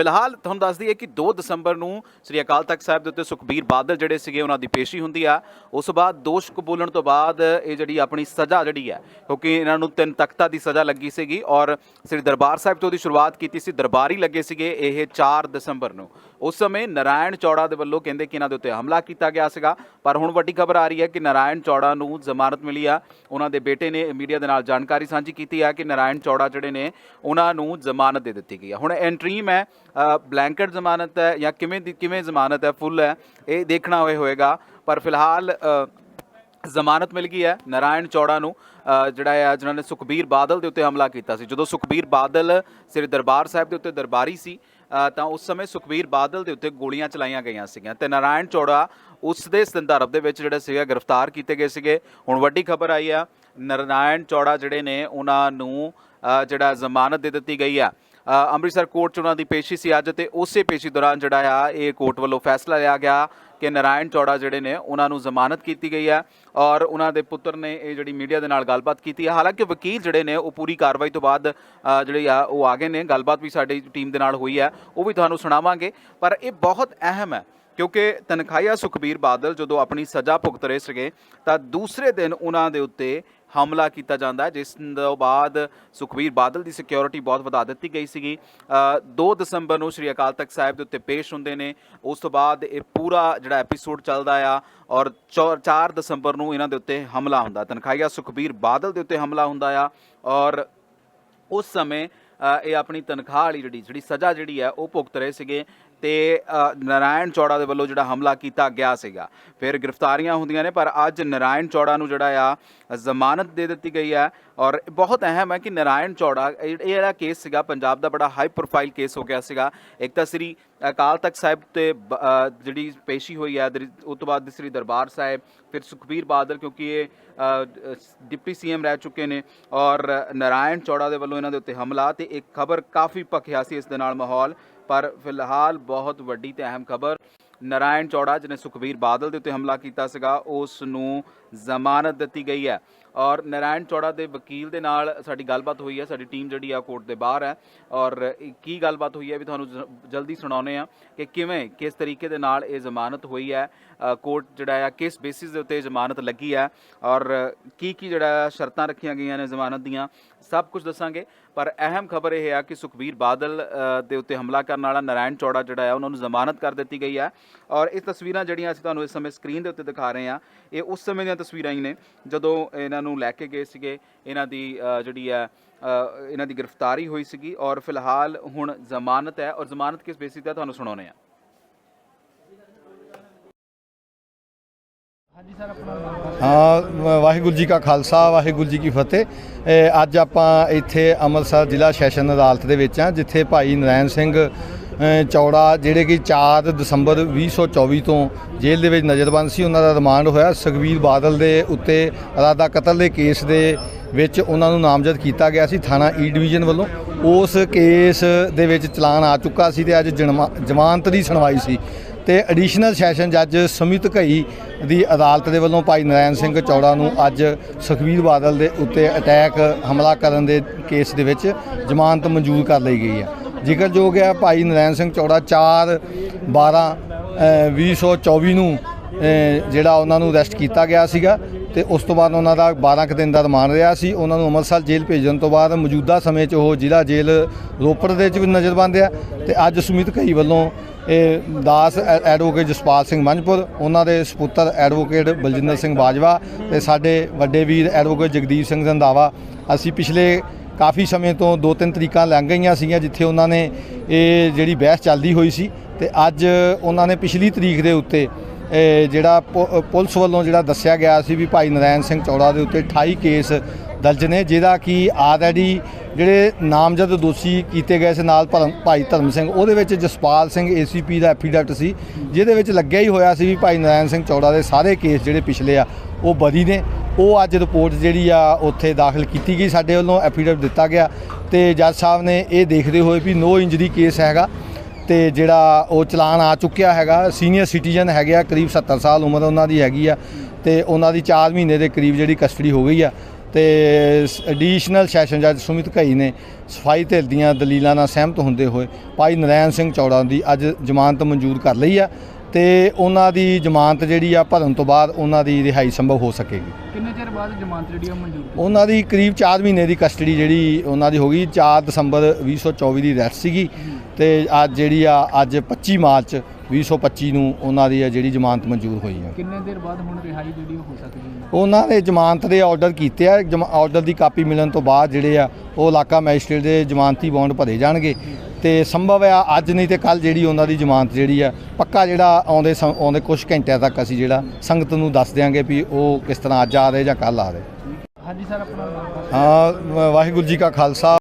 ਫਿਲਹਾਲ ਤੁਹਾਨੂੰ ਦੱਸ ਦਈਏ ਕਿ 2 ਦਸੰਬਰ ਨੂੰ ਸ੍ਰੀ ਅਕਾਲ ਤਖਤ ਸਾਹਿਬ ਦੇ ਉੱਤੇ ਸੁਖਬੀਰ ਬਾਦਲ ਜਿਹੜੇ ਸੀਗੇ, ਉਹਨਾਂ ਦੀ ਪੇਸ਼ੀ ਹੁੰਦੀ ਆ। ਉਸ ਤੋਂ ਬਾਅਦ ਦੋਸ਼ ਕਬੂਲਣ ਤੋਂ ਬਾਅਦ ਇਹ ਜਿਹੜੀ ਆਪਣੀ ਸਜ਼ਾ ਜਿਹੜੀ ਹੈ ਕਿਉਂਕਿ ਇਹਨਾਂ ਨੂੰ ਤਿੰਨ ਤਖਤਾਂ ਦੀ ਸਜ਼ਾ ਲੱਗੀ ਸੀਗੀ ਔਰ ਸ੍ਰੀ ਦਰਬਾਰ ਸਾਹਿਬ ਤੋਂ ਉਹਦੀ ਸ਼ੁਰੂਆਤ ਕੀਤੀ ਸੀ, ਦਰਬਾਰੀ ਲੱਗੇ ਸੀਗੇ ਇਹ 4 ਦਸੰਬਰ ਨੂੰ। ਉਸ ਸਮੇਂ ਨਾਰਾਇਣ ਚੌੜਾ ਦੇ ਵੱਲੋਂ ਕਹਿੰਦੇ ਕਿ ਇਹਨਾਂ ਦੇ ਉੱਤੇ ਹਮਲਾ ਕੀਤਾ ਗਿਆ ਸੀਗਾ, ਪਰ ਹੁਣ ਵੱਡੀ ਖਬਰ ਆ ਰਹੀ ਹੈ ਕਿ ਨਾਰਾਇਣ ਚੌੜਾ ਨੂੰ ਜ਼ਮਾਨਤ ਮਿਲੀ ਆ। ਉਹਨਾਂ ਦੇ ਬੇਟੇ ਨੇ ਮੀਡੀਆ ਦੇ ਨਾਲ ਜਾਣਕਾਰੀ ਸਾਂਝੀ ਕੀਤੀ ਆ ਕਿ ਨਾਰਾਇਣ ਚੌੜਾ ਜਿਹੜੇ ਨੇ, ਉਹਨਾਂ ਨੂੰ ਜ਼ਮਾਨਤ ਦੇ ਦਿੱਤੀ ਗਈ ਆ। ਹੁਣ ਐਂਟਰੀਮ ਹੈ ਬਲੈਂਕਟ ਜ਼ਮਾਨਤ ਹੈ ਜਾਂ ਕਿਵੇਂ ਦੀ ਕਿਵੇਂ ਜ਼ਮਾਨਤ ਹੈ? ਫੁੱਲ ਹੈ। ਇਹ ਦੇਖਣਾ ਹੋਏ ਹੋਏਗਾ। ਪਰ ਫਿਲਹਾਲ ਜ਼ਮਾਨਤ ਮਿਲ ਗਈ ਹੈ ਨਾਰਾਇਣ ਚੌੜਾ ਨੂੰ। ਜਿਹੜਾ ਹੈ ਜਿਨ੍ਹਾਂ ਨੇ ਸੁਖਬੀਰ ਬਾਦਲ ਦੇ ਉੱਤੇ ਹਮਲਾ ਕੀਤਾ ਸੀ। ਜਦੋਂ ਸੁਖਬੀਰ ਬਾਦਲ ਸ੍ਰੀ ਦਰਬਾਰ ਸਾਹਿਬ ਦੇ ਉੱਤੇ ਦਰਬਾਰੀ ਸੀ ਤਾਂ ਉਸ ਸਮੇਂ ਸੁਖਬੀਰ ਬਾਦਲ ਦੇ ਉੱਤੇ ਗੋਲੀਆਂ ਚਲਾਈਆਂ ਗਈਆਂ ਸੀਗੀਆਂ। ਤੇ ਨਾਰਾਇਣ ਚੌੜਾ ਉਸ ਦੇ ਸੰਦਰਭ ਦੇ ਵਿੱਚ ਜਿਹੜੇ ਸੀਗਾ, ਗ੍ਰਿਫਤਾਰ ਕੀਤੇ ਗਏ ਸੀਗੇ। ਹੁਣ ਵੱਡੀ ਖਬਰ ਆਈ ਆ, ਨਾਰਾਇਣ ਚੌੜਾ ਜਿਹੜੇ ਨੇ, ਉਹਨਾਂ ਨੂੰ ਜਿਹੜਾ ਜ਼ਮਾਨਤ ਦੇ ਦਿੱਤੀ ਗਈ ਆ। ਅੰਮ੍ਰਿਤਸਰ ਕੋਰਟ 'ਚ ਉਹਨਾਂ ਦੀ ਪੇਸ਼ੀ ਸੀ ਅੱਜ ਤੇ ਉਸੇ ਪੇਸ਼ੀ ਦੌਰਾਨ ਜਿਹੜਾ ਆ ਇਹ ਕੋਰਟ ਵੱਲੋਂ ਫੈਸਲਾ ਲਿਆ ਗਿਆ ਕਿ ਨਾਰਾਇਣ ਚੌੜਾ ਜਿਹੜੇ ਨੇ ਉਹਨਾਂ ਨੂੰ ਜ਼ਮਾਨਤ ਕੀਤੀ ਗਈ ਹੈ ਔਰ ਉਹਨਾਂ ਦੇ ਪੁੱਤਰ ਨੇ ਇਹ ਜਿਹੜੀ ਮੀਡੀਆ ਦੇ ਨਾਲ ਗੱਲਬਾਤ ਕੀਤੀ ਹੈ। ਹਾਲਾਂਕਿ ਵਕੀਲ ਜਿਹੜੇ ਨੇ ਉਹ ਪੂਰੀ ਕਾਰਵਾਈ ਤੋਂ ਬਾਅਦ ਅ, ਜਿਹੜੇ ਆ ਉਹ ਆ ਗਏ ਨੇ। ਗੱਲਬਾਤ ਵੀ ਸਾਡੀ ਟੀਮ ਦੇ ਨਾਲ ਹੋਈ ਹੈ ਉਹ ਵੀ ਤੁਹਾਨੂੰ ਸੁਣਾਵਾਂਗੇ। ਪਰ ਇਹ ਬਹੁਤ ਅਹਿਮ ਹੈ ਕਿਉਂਕਿ ਤਨਖਾਹੀਆ ਸੁਖਬੀਰ ਬਾਦਲ ਜਦੋਂ ਆਪਣੀ ਸਜ਼ਾ ਭੁਗਤ ਰਹੇ ਸੀਗੇ ਤਾਂ ਦੂਸਰੇ ਦਿਨ ਉਹਨਾਂ ਦੇ ਉੱਤੇ ਹਮਲਾ ਕੀਤਾ ਜਾਂਦਾ ਹੈ ਜਿਸ ਤੋਂ ਬਾਅਦ ਸੁਖਬੀਰ ਬਾਦਲ ਦੀ ਸਿਕਿਉਰਿਟੀ ਬਹੁਤ ਵਧਾ ਦਿੱਤੀ ਗਈ ਸੀਗੀ। ਅ, 2 ਦਸੰਬਰ ਨੂੰ ਸ੍ਰੀ ਅਕਾਲ ਤਖਤ ਸਾਹਿਬ ਦੇ ਉੱਤੇ ਪੇਸ਼ ਹੁੰਦੇ ਨੇ। ਉਸ ਤੋਂ ਬਾਅਦ ਇਹ ਪੂਰਾ ਜਿਹੜਾ ਐਪੀਸੋਡ ਚੱਲਦਾ ਆ ਔਰ 4 ਦਸੰਬਰ ਨੂੰ ਇਹਨਾਂ ਦੇ ਉੱਤੇ ਹਮਲਾ ਹੁੰਦਾ ਤਨਖਾਹੀਆ ਸੁਖਬੀਰ ਬਾਦਲ ਦੇ ਉੱਤੇ ਹਮਲਾ ਹੁੰਦਾ ਆ। ਔਰ ਉਸ ਸਮੇਂ ਇਹ ਆਪਣੀ ਤਨਖਾਹ ਵਾਲੀ ਜਿਹੜੀ ਜਿਹੜੀ ਸਜ਼ਾ ਜਿਹੜੀ ਹੈ ਉਹ ਭੁਗਤ ਰਹੇ ਸੀਗੇ। ਤੇ ਅ, ਨਾਰਾਇਣ ਚੌੜਾ ਦੇ ਵੱਲੋਂ ਜਿਹੜਾ ਹਮਲਾ ਕੀਤਾ ਗਿਆ ਸੀਗਾ। ਫਿਰ ਗ੍ਰਿਫਤਾਰੀਆਂ ਹੁੰਦੀਆਂ ਨੇ ਪਰ ਅੱਜ ਨਾਰਾਇਣ ਚੌੜਾ ਨੂੰ ਜਿਹੜਾ ਆ ਜ਼ਮਾਨਤ ਦੇ ਦਿੱਤੀ ਗਈ ਹੈ। ਔਰ ਬਹੁਤ ਅਹਿਮ ਹੈ ਕਿ ਨਾਰਾਇਣ ਚੌੜਾ ਇਹ ਜਿਹੜਾ ਕੇਸ ਸੀਗਾ ਪੰਜਾਬ ਦਾ ਬੜਾ ਹਾਈ ਪ੍ਰੋਫਾਈਲ ਕੇਸ ਹੋ ਗਿਆ ਸੀਗਾ। ਇੱਕ ਤਾਂ ਸ੍ਰੀ ਅਕਾਲ ਤਖਤ ਸਾਹਿਬ ਤੇ ਬ- ਜਿਹੜੀ ਪੇਸ਼ੀ ਹੋਈ ਹੈ ਦਰੀ- ਉਸ ਤੋਂ ਬਾਅਦ ਸ੍ਰੀ ਦਰਬਾਰ ਸਾਹਿਬ ਫਿਰ ਸੁਖਬੀਰ ਬਾਦਲ ਕਿਉਂਕਿ ਇਹ ਅ, ਅ, ਡਿਪਟੀ ਸੀਐਮ ਰਹਿ ਚੁੱਕੇ ਨੇ। ਔਰ ਨਾਰਾਇਣ ਚੌੜਾ ਦੇ ਵੱਲੋਂ ਇਹਨਾਂ ਦੇ ਉੱਤੇ ਹਮਲਾ ਤੇ ਇੱਕ ਖਬਰ ਕਾਫੀ ਭਖਿਆ ਸੀ ਇਸ ਦੇ ਨਾਲ ਮਾਹੌਲ। ਪਰ ਫਿਲਹਾਲ ਬਹੁਤ ਵੱਡੀ ਤੇ ਅਹਿਮ ਖਬਰ ਨਾਰਾਇਣ ਚੌੜਾ, ਜਿਹਨੇ ਸੁਖਬੀਰ ਬਾਦਲ ਦੇ ਉੱਤੇ ਹਮਲਾ ਕੀਤਾ ਸੀਗਾ, ਉਸ ਨੂੰ ਜ਼ਮਾਨਤ ਦਿੱਤੀ ਗਈ ਹੈ। ਔਰ ਨਾਰਾਇਣ ਚੌੜਾ ਦੇ ਵਕੀਲ ਦੇ ਨਾਲ ਸਾਡੀ ਗੱਲਬਾਤ ਹੋਈ ਹੈ, ਸਾਡੀ ਟੀਮ ਜਿਹੜੀ ਆ ਕੋਰਟ ਦੇ ਬਾਹਰ ਹੈ। ਔਰ ਕੀ ਗੱਲਬਾਤ ਹੋਈ ਹੈ ਵੀ ਤੁਹਾਨੂੰ ਜ- ਜਲਦੀ ਸੁਣਾਉਨੇ ਆ ਕਿ ਕਿਵੇਂ, ਕਿਸ ਤਰੀਕੇ ਦੇ ਨਾਲ ਇਹ ਜ਼ਮਾਨਤ ਹੋਈ ਹੈ। ਕੋਰਟ ਜਿਹੜਾ ਆ, ਕਿਸ ਬੇਸਿਸ ਦੇ ਉੱਤੇ ਇਹ ਜ਼ਮਾਨਤ ਲੱਗੀ ਹੈ ਔਰ ਕੀ ਕੀ ਜਿਹੜਾ ਸ਼ਰਤਾਂ ਰੱਖੀਆਂ ਗਈਆਂ ਨੇ ਜ਼ਮਾਨਤ ਦੀਆਂ, ਸਭ ਕੁਝ ਦੱਸਾਂਗੇ। ਪਰ ਅਹਿਮ ਖਬਰ ਇਹ ਹੈ ਕਿ ਸੁਖਬੀਰ ਬਾਦਲ ਦੇ ਉੱਤੇ ਹਮਲਾ ਕਰਨ ਵਾਲਾ ਨਾਰਾਇਣ ਚੌੜਾ ਜਿਹੜਾ ਹੈ ਉਹਨਾਂ ਨੂੰ ਜ਼ਮਾਨਤ ਕਰ ਦਿੱਤੀ ਗਈ ਹੈ। ਔਰ ਇਹ ਤਸਵੀਰਾਂ ਜਿਹੜੀਆਂ ਅਸੀਂ ਤੁਹਾਨੂੰ ਇਸ ਸਮੇਂ ਸਕਰੀਨ ਦੇ ਉੱਤੇ ਦਿਖਾ ਰਹੇ ਹਾਂ ਇਹ ਉਸ ਸਮੇਂ ਦੀਆਂ ਤਸਵੀਰਾਂ ਹੀ ਨੇ ਜਦੋਂ ਇਹਨਾਂ ਨੂੰ ਲੈ ਕੇ ਗਏ ਸੀਗੇ ਇਹਨਾਂ ਦੀ ਜਿਹੜੀ ਹੈ ਇਹਨਾਂ ਦੀ ਗ੍ਰਿਫਤਾਰੀ ਹੋਈ ਸੀਗੀ ਔਰ ਫਿਲਹਾਲ ਹੁਣ ਜ਼ਮਾਨਤ ਹੈ ਔਰ ਜ਼ਮਾਨਤ ਕਿਸ ਬੇਸਿਸ ਤੇ ਹੈ ਤੁਹਾਨੂੰ ਸੁਣਾਉਣੇ ਆ ਹਾਂ ਵਾਹਿਗੁਰੂ ਜੀ ਕਾ ਖਾਲਸਾ ਵਾਹਿਗੁਰੂ ਜੀ ਕੀ ਫਤਿਹ। ਅੱਜ ਆਪਾਂ ਇੱਥੇ ਅੰਮ੍ਰਿਤਸਰ ਜ਼ਿਲ੍ਹਾ ਸੈਸ਼ਨ ਅਦਾਲਤ ਦੇ ਵਿੱਚ ਆ ਜਿੱਥੇ ਭਾਈ ਨਰੈਣ ਸਿੰਘ ਚੌੜਾ ਜਿਹੜੇ ਕਿ 4 ਦਸੰਬਰ 2024 ਤੋਂ ਜੇਲ੍ਹ ਦੇ ਵਿੱਚ ਨਜ਼ਰਬੰਦ ਸੀ, ਉਹਨਾਂ ਦਾ ਰਿਮਾਂਡ ਹੋਇਆ। ਸੁਖਬੀਰ ਬਾਦਲ ਦੇ ਉੱਤੇ ਇਰਾਦਾ ਕਤਲ ਦੇ ਕੇਸ ਦੇ ਵਿੱਚ ਉਹਨਾਂ ਨੂੰ ਨਾਮਜ਼ਦ ਕੀਤਾ ਗਿਆ ਸੀ ਥਾਣਾ e ਈ ਡਿਵੀਜ਼ਨ ਵੱਲੋਂ। ਉਸ ਕੇਸ ਦੇ ਵਿੱਚ ਚਲਾਨ ਆ ਚੁੱਕਾ ਸੀ ਤੇ ਅੱਜ ਜਨਮਾ- ਜ਼ਮਾਨਤ ਦੀ ਸੁਣਵਾਈ ਸੀ। ਤੇ ਐਡੀਸ਼ਨਲ ਸੈਸ਼ਨ ਜੱਜ ਸੁਮਿਤ ਘਈ ਦੀ ਅਦਾਲਤ ਦੇ ਵੱਲੋਂ ਭਾਈ ਨਰਾਇਣ ਸਿੰਘ ਚੌੜਾ ਨੂੰ ਅੱਜ ਸੁਖਬੀਰ ਬਾਦਲ ਦੇ ਉੱਤੇ ਅਟੈਕ, ਹਮਲਾ ਕਰਨ ਦੇ ਕੇਸ ਦੇ ਵਿੱਚ ਜ਼ਮਾਨਤ ਮਨਜ਼ੂਰ ਕਰ ਲਈ ਗਈ ਹੈ। ਜ਼ਿਕਰਯੋਗ ਹੈ ਭਾਈ ਨਰੈਣ ਸਿੰਘ ਚੌੜਾ 4 12 ਅ, 2024 ਨੂੰ ਜਿਹੜਾ ਉਹਨਾਂ ਨੂੰ ਅਰੈਸਟ ਕੀਤਾ ਗਿਆ ਸੀਗਾ ਤੇ ਉਸ ਤੋਂ ਬਾਅਦ ਉਹਨਾਂ ਦਾ 12 ਕੁ ਦਿਨ ਦਾ ਰਿਮਾਂਡ ਰਿਹਾ ਸੀ। ਉਹਨਾਂ ਨੂੰ ਅੰਮ੍ਰਿਤਸਰ ਜੇਲ੍ਹ ਭੇਜਣ ਤੋਂ ਬਾਅਦ ਮੌਜੂਦਾ ਸਮੇਂ 'ਚ ਉਹ ਜ਼ਿਲ੍ਹਾ ਜੇਲ੍ਹ ਰੋਪੜ ਦੇ ਵਿੱਚ ਵੀ ਨਜ਼ਰਬੰਦ ਆ ਤੇ ਅੱਜ ਸੁਮਿਤ ਕਈ ਵੱਲੋਂ ਇਹ ਦਾਸ ਐਡਵੋਕੇਟ ਜਸਪਾਲ ਸਿੰਘ ਮੰਝਪੁਰ ਉਹਨਾਂ ਦੇ ਸੁਪੁੱਤਰ ਐਡਵੋਕੇਟ ਬਲਜਿੰਦਰ ਸਿੰਘ ਬਾਜਵਾ ਤੇ ਸਾਡੇ ਵੱਡੇ ਵੀਰ ਐਡਵੋਕੇਟ ਜਗਦੀਪ ਸਿੰਘ ਰੰਧਾਵਾ। ਅਸੀਂ ਪਿਛਲੇ ਕਾਫੀ ਸਮੇਂ ਤੋਂ ਦੋ ਤਿੰਨ ਤਰੀਕਾਂ ਲੰਘ ਗਈਆਂ ਸੀਗੀਆਂ ਜਿੱਥੇ ਉਹਨਾਂ ਨੇ ਇਹ ਜਿਹੜੀ ਬਹਿਸ ਚੱਲਦੀ ਹੋਈ ਸੀ ਤੇ ਅੱਜ ਉਹਨਾਂ ਨੇ ਪਿਛਲੀ ਤਰੀਕ ਦੇ ਉੱਤੇ ਜਿਹੜਾ ਪੁ- ਪੁਲਿਸ ਵੱਲੋਂ ਜਿਹੜਾ ਦੱਸਿਆ ਗਿਆ ਸੀ ਵੀ ਭਾਈ ਨਰੈਣ ਸਿੰਘ ਚੌੜਾ ਦੇ ਉੱਤੇ 28 ਕੇਸ ਦਰਜ ਨੇ, ਜਿਹਦਾ ਕਿ ਆਲਰੇਡੀ ਜਿਹੜੇ ਨਾਮਜ਼ਦ ਦੋਸ਼ੀ ਕੀਤੇ ਗਏ ਸੀ ਨਾਲ ਭਰਮ- ਭਾਈ ਧਰਮ ਸਿੰਘ, ਉਹਦੇ ਵਿੱਚ ਜਸਪਾਲ ਸਿੰਘ ਏਸੀਪੀ ਦਾ ਐਫੀਡੈਵਿਟ ਸੀ, ਜਿਹਦੇ ਵਿੱਚ ਲੱਗਿਆ ਹੀ ਹੋਇਆ ਸੀ ਵੀ ਭਾਈ ਨਰੈਣ ਸਿੰਘ ਚੌੜਾ ਦੇ ਸਾਰੇ ਕੇਸ ਜਿਹੜੇ ਪਿਛਲੇ ਆ, ਉਹ ਬਰੀ ਨੇ। ਉਹ ਅੱਜ ਰਿਪੋਰਟ ਜਿਹੜੀ ਆ ਉੱਥੇ ਦਾਖਲ ਕੀਤੀ ਗਈ, ਸਾਡੇ ਵੱਲੋਂ ਐਫੀਡੇਵਿਟ ਦਿੱਤਾ ਗਿਆ ਤੇ ਜੱਜ ਸਾਹਿਬ ਨੇ ਇਹ ਦੇਖਦੇ ਹੋਏ ਵੀ ਨੋ ਇੰਜਰੀ ਕੇਸ ਹੈਗਾ ਤੇ ਜਿਹੜਾ ਉਹ ਚਲਾਨ ਆ ਚੁੱਕਿਆ ਹੈਗਾ। ਸੀਨੀਅਰ ਸਿਟੀਜ਼ਨ ਹੈਗੇ ਆ, ਕਰੀਬ 70 ਸਾਲ ਉਮਰ ਉਹਨਾਂ ਦੀ ਹੈਗੀ ਆ ਤੇ ਉਹਨਾਂ ਦੀ 4 ਮਹੀਨੇ ਦੇ ਕਰੀਬ ਜਿਹੜੀ ਕਸਟਡੀ ਹੋ ਗਈ ਆ ਤੇ ਐਡੀਸ਼ਨਲ ਸੈਸ਼ਨ ਜੱਜ ਸੁਮਿਤ ਘਈ ਨੇ ਸਫ਼ਾਈ ਧਿਰ ਦੀਆਂ ਦਲੀਲਾਂ ਨਾਲ ਸਹਿਮਤ ਹੁੰਦੇ ਹੋਏ ਭਾਈ ਨਰੈਣ ਸਿੰਘ ਚੌੜਾ ਦੀ ਅੱਜ ਜ਼ਮਾਨਤ ਮਨਜ਼ੂਰ ਕਰ ਲਈ ਆ ਤੇ ਉਹਨਾਂ ਦੀ ਜ਼ਮਾਨਤ ਜਿਹੜੀ ਆ ਭਰਨ ਤੋਂ ਬਾਅਦ ਉਹਨਾਂ ਦੀ ਰਿਹਾਈ ਸੰਭਵ ਹੋ ਸਕੇਗੀ। ਕਿੰਨੇ ਚਿਰ ਬਾਅਦ ਜ਼ਮਾਨਤ ਜਿਹੜੀ ਆ ਮਨਜ਼ੂਰ ਉਹਨਾਂ ਦੀ ਕਰੀਬ 4 ਮਹੀਨੇ ਦੀ ਕਸਟਡੀ ਜਿਹੜੀ ਉਹਨਾਂ ਦੀ ਹੋ ਗਈ। 4 ਦਸੰਬਰ 2024 ਦੀ ਅਰੈਸਟ ਸੀਗੀ ਤੇ ਅੱਜ ਜਿਹੜੀ ਆ ਅੱਜ 25 ਮਾਰਚ 2025 ਨੂੰ ਉਹਨਾਂ ਦੀ ਆ ਜਿਹੜੀ ਜ਼ਮਾਨਤ ਮਨਜ਼ੂਰ ਹੋਈ ਆ। ਕਿੰਨੇ ਦੇਰ ਬਾਅਦ ਹੁਣ ਰਿਹਾਈ ਜਿਹੜੀ ਹੋ ਸਕਦੀ ਹੈ? ਉਹਨਾਂ ਨੇ ਜ਼ਮਾਨਤ ਦੇ ਆਰਡਰ ਕੀਤੇ ਆ ਆਰਡਰ ਦੀ ਕਾਪੀ ਮਿਲਣ ਤੋਂ ਬਾਅਦ ਜਿਹੜੇ ਆ ਉਹ ਇਲਾਕਾ ਮੈਜਿਸਟ੍ਰੇਟ ਦੇ ਜ਼ਮਾਨਤੀ ਬੌਂਡ ਭਰੇ ਜਾਣਗੇ। ਤੇ ਸੰਭਵ ਆ ਅੱਜ ਨਹੀਂ ਤੇ ਕੱਲ ਜਿਹੜੀ ਉਹਨਾਂ ਦੀ ਜ਼ਮਾਨਤ ਜਿਹੜੀ ਆ ਪੱਕਾ ਜਿਹੜਾ ਆਉਂਦੇ ਆਉਂਦੇ ਕੁਝ ਘੰਟਿਆਂ ਤੱਕ ਅਸੀਂ ਜਿਹੜਾ ਸੰਗਤ ਨੂੰ ਦੱਸ ਦਿਆਂਗੇ ਵੀ ਉਹ ਕਿਸ ਤਰ੍ਹਾਂ ਅੱਜ ਆ ਰਹੇ ਜਾਂ ਕੱਲ ਆ ਰਹੇ। ਹਾਂਜੀ ਸਰ ਆਪਣਾ। ਹਾਂ ਵਾਹਿਗੁਰੂ ਜੀ ਕਾ ਖਾਲਸਾ।